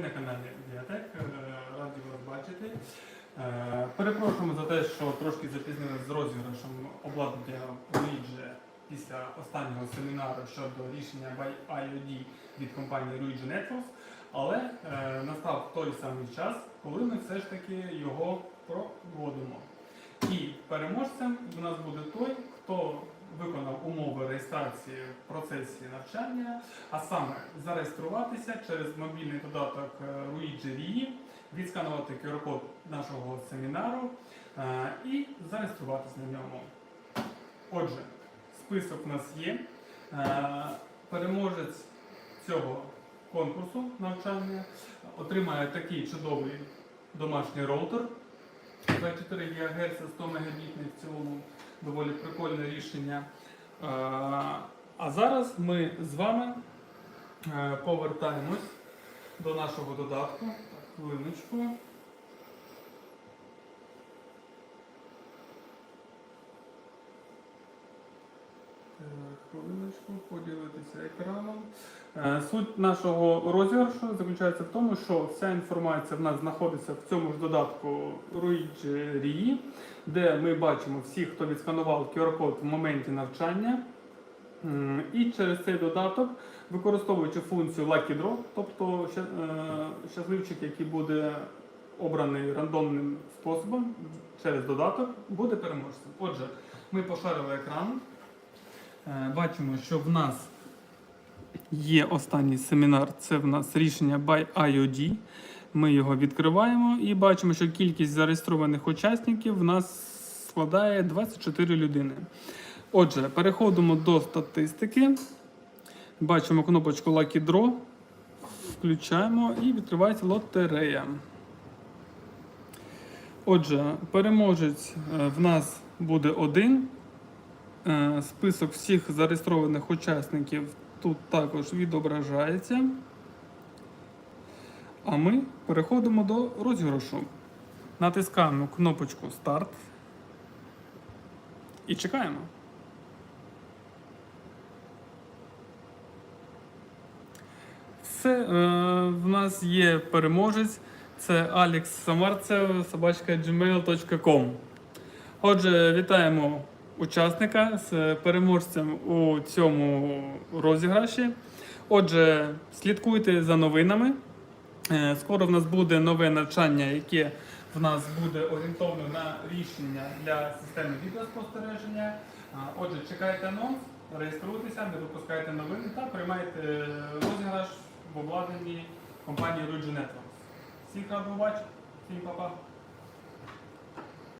на каналі Біотек. Е, Раді вас бачити. Е, Перепрошуємо за те, що трошки запізнилися з розіграшем обладнання Luigi після останнього семінару щодо рішення IOD від компанії Luigi Networks. Але е, настав той самий час, коли ми все ж таки його проводимо. І переможцем в нас буде той, хто реєстрації в процесі навчання, а саме зареєструватися через мобільний додаток е, Luigi Rii, відсканувати QR-код нашого семінару е, і зареєструватися на ньому. Отже, список у нас є. Е, Переможець цього конкурсу навчання отримає такий чудовий домашній роутер 24 ГГц 100 Мбіт в цілому доволі прикольне рішення. А зараз ми з вами е, повертаємось до нашого додатку. Так, хвилиночку. Хвилиночку, поділитися екраном. Е, Суть нашого розіграшу заключається в тому, що вся інформація в нас знаходиться в цьому ж додатку Ruigi Rii, де ми бачимо всіх, хто відсканував QR-код в моменті навчання. І через цей додаток, використовуючи функцію Lucky Draw, тобто е, щасливчик, який буде обраний рандомним способом через додаток, буде переможцем. Отже, ми пошарили екран. Е, Бачимо, що в нас є останній семінар. Це в нас рішення by IOD. Ми його відкриваємо і бачимо, що кількість зареєстрованих учасників в нас складає 24 людини. Отже, переходимо до статистики. Бачимо кнопочку Lucky Draw. Включаємо і відкривається лотерея. Отже, переможець е, в нас буде один. Е, Список всіх зареєстрованих учасників тут також відображається. А ми переходимо до розіграшу. Натискаємо кнопочку Старт і чекаємо. Все, е, в нас є переможець. Це Алекс Самарцев, собачка gmail.com. Отже, вітаємо учасника з переможцем у цьому розіграші. Отже, слідкуйте за новинами. Е, Скоро в нас буде нове навчання, яке в нас буде орієнтовано на рішення для системи відеоспостереження. Отже, чекайте анонс, реєструйтеся, не випускайте новини та приймайте розіграш в обладнанні компанії Rugi Networks. Всіх радий бачити, всім па-па.